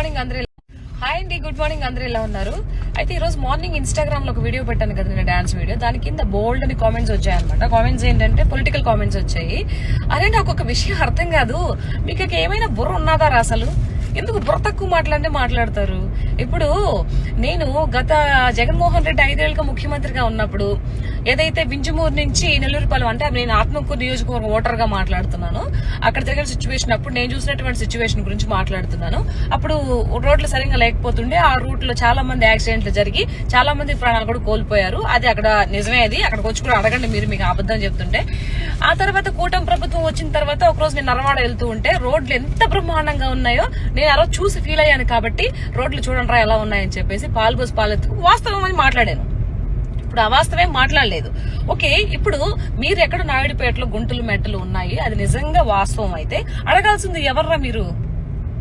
Morning అందరూ hi అండి good morning అందరూ ఎలా ఉన్నారు? అయితే ఈ రోజు మార్నింగ్ ఇన్స్టాగ్రామ్లో ఒక వీడియో పెట్టాను కదా నేను డాన్స్ వీడియో దాని కింద బోల్డ్ అని కామెంట్స్ వచ్చాయన్నమాట. కామెంట్స్ ఏంటంటే పొలిటికల్ కామెంట్స్ వచ్చాయి. అరే నాకు ఒక విషయం అర్థం కాదు. మీకు ఏమైనా బుర్ర ఉన్నదా రా అసలు? ఎందుకు బుర్ర తక్కువ మాట్లాడితే మాట్లాడతారు? ఇప్పుడు నేను గత జగన్మోహన్ రెడ్డి ఐదేళ్ళుగా ముఖ్యమంత్రిగా ఉన్నప్పుడు ఏదైతే వింజమూరు నుంచి నెల్లూరుపాలెం అంటే నేను ఆత్మకూరు నియోజకవర్గం ఓటర్గా మాట్లాడుతున్నాను. అక్కడ జరిగిన సిచ్యువేషన్ అప్పుడు నేను చూసినటువంటి సిచ్యువేషన్ గురించి మాట్లాడుతున్నాను. అప్పుడు రోడ్లు సరిగ్గా లేకపోతుండే ఆ రూట్లో చాలా మంది యాక్సిడెంట్లు జరిగి చాలా మంది ప్రాణాలు కూడా కోల్పోయారు. అది అక్కడ నిజమే అది. అక్కడికి వచ్చి కూడా అడగండి మీరు మీకు అబద్ధం చెప్తుంటే. ఆ తర్వాత కూటమి ప్రభుత్వం వచ్చిన తర్వాత ఒకరోజు నేను నరవాడ వెళ్తూ ఉంటే రోడ్లు ఎంత బ్రహ్మాండంగా ఉన్నాయో నేను ఆ రోజు చూసి ఫీల్ అయ్యాను కాబట్టి రోడ్లు చూడండి రా ఎలా ఉన్నాయని చెప్పేసి పాల్గోసి పాలెత్తు వాస్తవం అని మాట్లాడాను. ఇప్పుడు అవాస్తవే మాట్లాడలేదు. ఓకే ఇప్పుడు మీరు ఎక్కడ నాయుడుపేటలో గుంటలు మెట్టలు ఉన్నాయి? అది నిజంగా వాస్తవం అయితే అడగాల్సింది ఎవర్రా మీరు?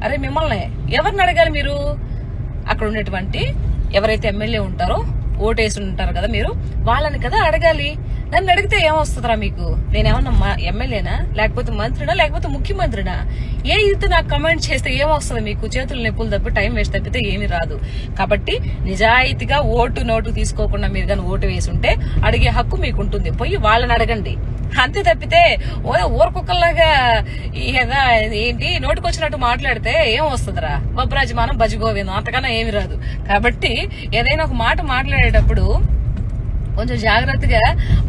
అరే మిమ్మల్ని. ఎవరిని అడగాలి మీరు? అక్కడ ఉన్నటువంటి ఎవరైతే ఎమ్మెల్యే ఉంటారో ఓటేసి ఉంటారు కదా మీరు వాళ్ళని కదా అడగాలి. నన్ను అడిగితే ఏమొస్తుందిరా మీకు? నేనేమన్నా మా ఎమ్మెల్యేనా? లేకపోతే మంత్రినా? లేకపోతే ముఖ్యమంత్రినా? ఏ ఇది నాకు కమెంట్ చేస్తే ఏమొస్తుంది మీకు? చేతులు నొప్పులు తప్పి టైం వేస్ట్ తప్పితే ఏమీ రాదు. కాబట్టి నిజాయితీగా ఓటు నోటు తీసుకోకుండా మీరు కానీ ఓటు వేసి ఉంటే అడిగే హక్కు మీకు ఉంటుంది పోయి వాళ్ళని అడగండి. అంతే తప్పితే ఓ ఊరకొక్కలాగా ఏదా ఏంటి? నోటికొచ్చినట్టు మాట్లాడితే ఏం వస్తుందిరా బొబ్బరాజమానం బజిగోవిందం అంతకన్నా ఏమి రాదు. కాబట్టి ఏదైనా ఒక మాట మాట్లాడేటప్పుడు కొంచెం జాగ్రత్తగా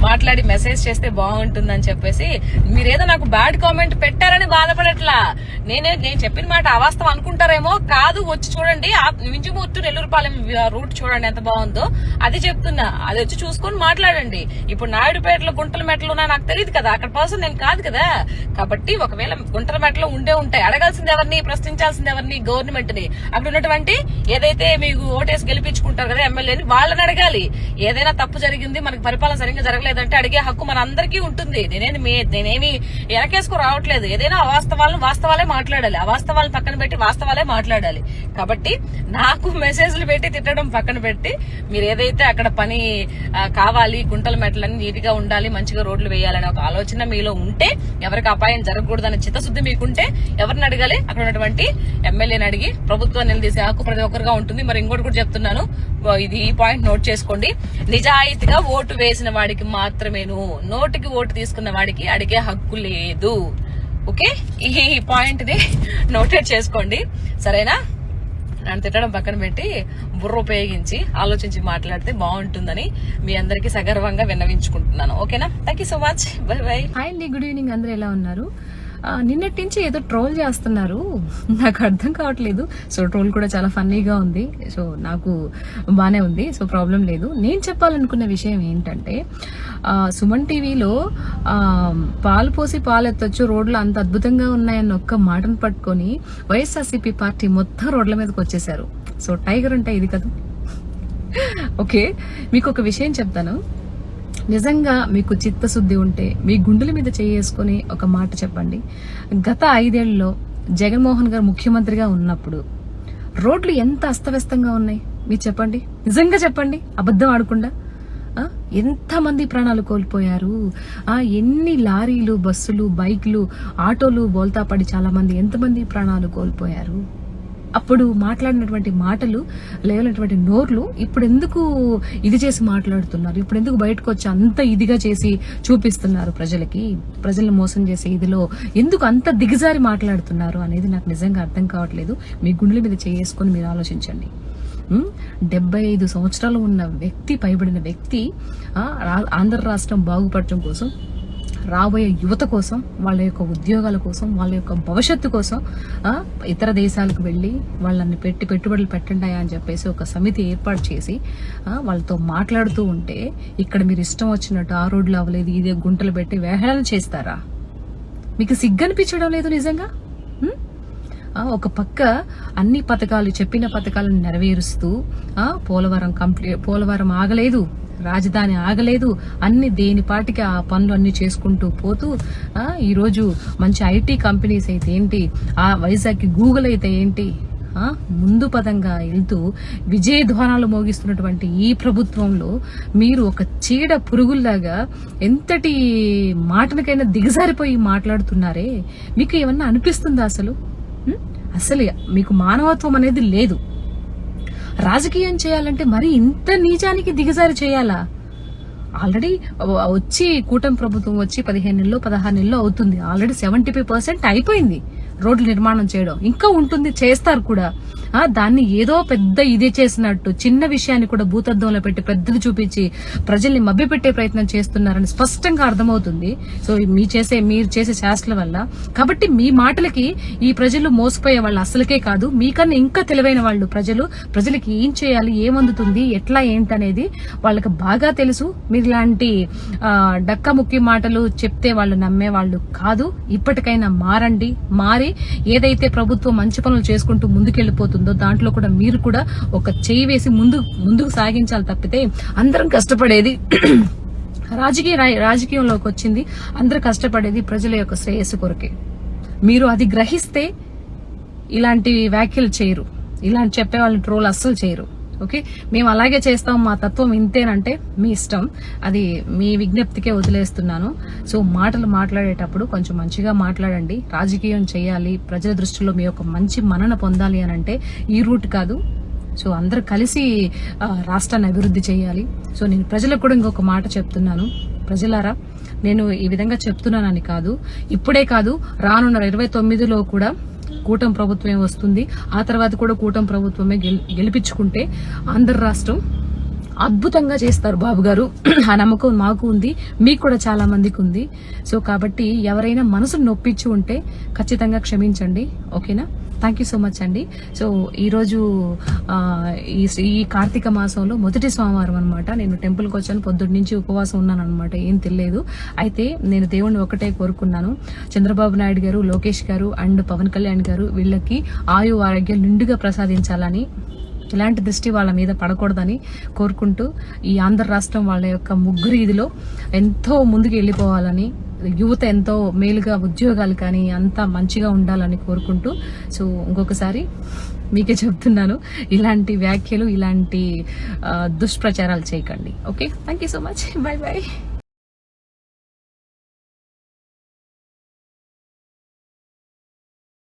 మాట్లాడి మెసేజ్ చేస్తే బాగుంటుందని చెప్పేసి మీరేదో నాకు బ్యాడ్ కామెంట్ పెట్టారని బాధపడట్లా. నేనే నేను చెప్పిన మాట అవాస్తవం అనుకుంటారేమో? కాదు వచ్చి చూడండి. మించుమూర్తి నెల్లూరుపాలెం రూట్ చూడండి ఎంత బాగుందో. అది చెప్తున్నా. అది వచ్చి చూసుకొని మాట్లాడండి. ఇప్పుడు నాయుడుపేటలో గుంటల మెట్లు ఉన్నా నాకు తెలియదు కదా. అక్కడ పర్సన్ నేను కాదు కదా. కాబట్టి ఒకవేళ గుంటల మెట్లో ఉండే ఉంటాయి. అడగాల్సింది ఎవరిని ప్రశ్నించాల్సింది ఎవరిని? గవర్నమెంట్ని అక్కడ ఉన్నటువంటి ఏదైతే మీకు ఓటేసి గెలిపించుకుంటారు కదా ఎమ్మెల్యేని వాళ్ళని అడగాలి. ఏదైనా తప్పు జరిగింది మనకి పరిపాలన సరిగ్గా జరగలేదంటే అడిగే హక్కు మన అందరికీ ఉంటుంది. నేనేమి మీ- నేనేమి ఎనకేసుకు రావట్లేదు. ఏదైనా అవాస్తవాలను వాస్తవాలే మాట్లాడాలి. అవాస్తవాలను పక్కన పెట్టి వాస్తవాలే మాట్లాడాలి. కాబట్టి నాకు మెసేజ్లు పెట్టి తిట్టడం పక్కన పెట్టి మీరు ఏదైతే అక్కడ పని కావాలి గుంటల మెట్లని నీట్గా ఉండాలి మంచిగా రోడ్లు వేయాలనే ఒక ఆలోచన మీలో ఉంటే ఎవరికి అపాయం జరగకూడదనే చిత్తశుద్ధి మీకుంటే ఎవరిని అడగాలి? అక్కడ ఉన్నటువంటి ఎమ్మెల్యేని అడిగి ప్రభుత్వం నిలదీసే హక్కు ప్రతి ఒక్కరుగా ఉంటుంది. మరి ఇంకోటి కూడా చెప్తున్నాను. ఇది ఈ పాయింట్ నోట్ చేసుకోండి. నిజాయితీగా ఓటు వేసిన వాడికి మాత్రమేను. నోటికి ఓటు తీసుకున్న వాడికి అడిగే హక్కు లేదు. ఓకే? ఈ పాయింట్ని నోటెడ్ చేసుకోండి. సరేనా? నన్ను తిట్టడం పక్కన పెట్టి బుర్ర ఉపయోగించి ఆలోచించి మాట్లాడితే బాగుంటుందని మీ అందరికీ సగర్వంగా విన్నవించుకుంటున్నాను. ఓకేనా? Thank you so much bye bye hi అండి గుడ్ ఈవినింగ్ అందరూ ఎలా ఉన్నారు? నిన్నటి నుంచి ఏదో ట్రోల్ చేస్తున్నారు. నాకు అర్థం కావట్లేదు. సో ట్రోల్ కూడా చాలా ఫన్నీగా ఉంది. సో నాకు బాగానే ఉంది. సో ప్రాబ్లం లేదు. నేను చెప్పాలనుకున్న విషయం ఏంటంటే సుమన్ టీవీలో పాలు పోసి పాలు ఎత్తొచ్చు రోడ్లు అంత అద్భుతంగా ఉన్నాయన్న ఒక్క మాటను పట్టుకొని వైఎస్ఆర్సీపీ పార్టీ మొత్తం రోడ్ల మీదకి వచ్చేసారు సో టైగర్ అంటే ఇది కదా? ఓకే మీకు ఒక విషయం చెప్తాను. నిజంగా మీకు చిత్తశుద్ధి ఉంటే మీ గుండెల మీద చేసుకొని ఒక మాట చెప్పండి. గత ఐదేళ్ళలో జగన్మోహన్ గారు ముఖ్యమంత్రిగా ఉన్నప్పుడు రోడ్లు ఎంత అస్తవ్యస్తంగా ఉన్నాయి? మీరు చెప్పండి. నిజంగా చెప్పండి. అబద్ధం ఆడకుండా. ఎంతమంది ప్రాణాలు కోల్పోయారు? ఆ ఎన్ని లారీలు బస్సులు బైక్లు ఆటోలు బోల్తా పడి చాలా మంది ఎంతమంది ప్రాణాలు కోల్పోయారు? అప్పుడు మాట్లాడినటువంటి మాటలు లేవనటువంటి నోర్లు ఇప్పుడు ఎందుకు ఇది చేసి మాట్లాడుతున్నారు? ఇప్పుడు ఎందుకు బయటకు వచ్చి అంత ఇదిగా చేసి చూపిస్తున్నారు ప్రజలకి? ప్రజలను మోసం చేసే ఇదిలో ఎందుకు అంత దిగజారి మాట్లాడుతున్నారు అనేది నాకు నిజంగా అర్థం కావట్లేదు. మీ గుండెల మీద చేసుకొని మీరు ఆలోచించండి. డెబ్బై ఐదు సంవత్సరాలు ఉన్న వ్యక్తి పైబడిన వ్యక్తి ఆంధ్ర రాష్ట్రం బాగుపడటం కోసం రాబోయే యువత కోసం వాళ్ళ యొక్క ఉద్యోగాల కోసం వాళ్ళ యొక్క భవిష్యత్తు కోసం ఇతర దేశాలకు వెళ్ళి వాళ్ళని పెట్టి పెట్టుబడులు పెట్టండి అని చెప్పేసి ఒక సమితి ఏర్పాటు చేసి వాళ్ళతో మాట్లాడుతూ ఉంటే ఇక్కడ మీరు ఇష్టం వచ్చినట్టు ఆ రోడ్లు అవ్వలేదు ఇదే గుంటలు పెట్టి వేహళన చేస్తారా? మీకు సిగ్గనిపించడం లేదు నిజంగా? ఒక పక్క అన్ని పథకాలు చెప్పిన పథకాలను నెరవేరుస్తూ పోలవరం కంప్లీట్ పోలవరం ఆగలేదు. రాజధాని ఆగలేదు. అన్ని దేని పాటికి ఆ పనులు అన్ని చేసుకుంటూ పోతూ ఈరోజు మంచి ఐటీ కంపెనీస్ అయితే ఏంటి ఆ వైజాగ్కి గూగుల్ అయితే ఏంటి ముందు పదంగా వెళ్తూ విజయ ధ్వానాలు మోగిస్తున్నటువంటి ఈ ప్రభుత్వంలో మీరు ఒక చీడ పురుగుల్లాగా ఎంతటి మాటలకైనా దిగజారిపోయి మాట్లాడుతున్నారే? మీకు ఏమన్నా అనిపిస్తుందా అసలు? అసలు మీకు మానవత్వం అనేది లేదు. రాజకీయం చేయాలంటే మరి ఇంత నీచానికి దిగజారి చేయాలా? ఆల్రెడీ వచ్చి కూటమి ప్రభుత్వం వచ్చి పదిహేను నెలలు పదహారు నెలలు అవుతుంది. ఆల్రెడీ సెవెంటీ ఫైవ్ పర్సెంట్ అయిపోయింది. రోడ్లు నిర్మాణం చేయడం. ఇంకా ఉంటుంది. చేస్తారు కూడా. దాన్ని ఏదో పెద్ద ఇదే చేసినట్టు చిన్న విషయాన్ని కూడా భూతద్దంలో పెట్టి పెద్దది చూపించి ప్రజల్ని మభ్యపెట్టే ప్రయత్నం చేస్తున్నారని స్పష్టంగా అర్థమవుతుంది. సో మీ చేసే మీరు చేసే శాస్త్రం వల్ల. కాబట్టి మీ మాటలకి ఈ ప్రజలు మోసపోయే వాళ్ళు అసలుకే కాదు. మీకన్నా ఇంకా తెలివైన వాళ్ళు ప్రజలు ప్రజలకి ఏం చేయాలి ఏమందుతుంది ఎట్లా ఏంటనేది వాళ్ళకి బాగా తెలుసు. మీరు ఇలాంటి డక్క ముక్కి మాటలు చెప్తే వాళ్ళు నమ్మే వాళ్ళు కాదు. ఇప్పటికైనా మారండి మారి ఏదైతే ప్రభుత్వం మంచి పనులు చేసుకుంటూ ఉంటుందో దాంట్లో కూడా మీరు కూడా ఒక చేయి వేసి ముందు ముందుకు సాగించాలి తప్పితే అందరం కష్టపడేది రాజకీయ రాజకీయంలోకి వచ్చింది. అందరూ కష్టపడేది ప్రజల యొక్క శ్రేయస్సు కొరకే. మీరు అది గ్రహిస్తే ఇలాంటి వ్యాఖ్యలు చేయరు. ఇలాంటి చెప్పే వాళ్ళని ట్రోల్ అస్సలు చేయరు. ఓకే? మేము అలాగే చేస్తాం మా తత్వం ఇంతేనంటే మీ ఇష్టం. అది మీ విజ్ఞప్తికే వదిలేస్తున్నాను. సో మాటలు మాట్లాడేటప్పుడు కొంచెం మంచిగా మాట్లాడండి. రాజకీయం చేయాలి. ప్రజల దృష్టిలో మీ యొక్క మంచి మనన పొందాలి అని అంటే ఈ రూట్ కాదు. సో అందరూ కలిసి రాష్ట్రాన్ని అభివృద్ధి చేయాలి. సో నేను ప్రజలకు కూడా ఇంకొక మాట చెప్తున్నాను. ప్రజలారా నేను ఈ విధంగా చెప్తున్నానని కాదు. ఇప్పుడే కాదు రానున్న ఇరవై తొమ్మిదిలో కూడా కూటమి ప్రభుత్వమే వస్తుంది. ఆ తర్వాత కూడా కూటమి ప్రభుత్వమే గెలిపించుకుంటే ఆంధ్ర రాష్ట్రం అద్భుతంగా చేస్తారు బాబు గారు. ఆ నమ్మకం మాకు ఉంది మీకు కూడా చాలా మందికి ఉంది. సో కాబట్టి ఎవరైనా మనసును నొప్పించి ఉంటే ఖచ్చితంగా క్షమించండి. ఓకేనా? థ్యాంక్ యూ సో మచ్ అండి సో ఈరోజు ఈ ఈ కార్తీక మాసంలో మొదటి సోమవారం అనమాట నేను టెంపుల్కి వచ్చాను. పొద్దున్న నుంచి ఉపవాసం ఉన్నాను అనమాట ఏం తెలియదు అయితే నేను దేవుణ్ణి ఒకటే కోరుకున్నాను. చంద్రబాబు నాయుడు గారు లోకేష్ గారు అండ్ పవన్ కళ్యాణ్ గారు వీళ్ళకి ఆయు ఆరోగ్యం నిండుగా ప్రసాదించాలని ఇలాంటి దృష్టి వాళ్ళ మీద పడకూడదని కోరుకుంటూ ఈ ఆంధ్ర రాష్ట్రం వాళ్ళ యొక్క ముగ్గురు ఇదిలో ఎంతో ముందుకు వెళ్ళిపోవాలని యువత ఎంతో మేలుగా ఉద్యోగాలు కానీ అంతా మంచిగా ఉండాలని కోరుకుంటూ సో ఇంకొకసారి మీకే చెప్తున్నాను ఇలాంటి వ్యాఖ్యలు ఇలాంటి దుష్ప్రచారాలు చేయకండి. Okay? Thank you so much bye bye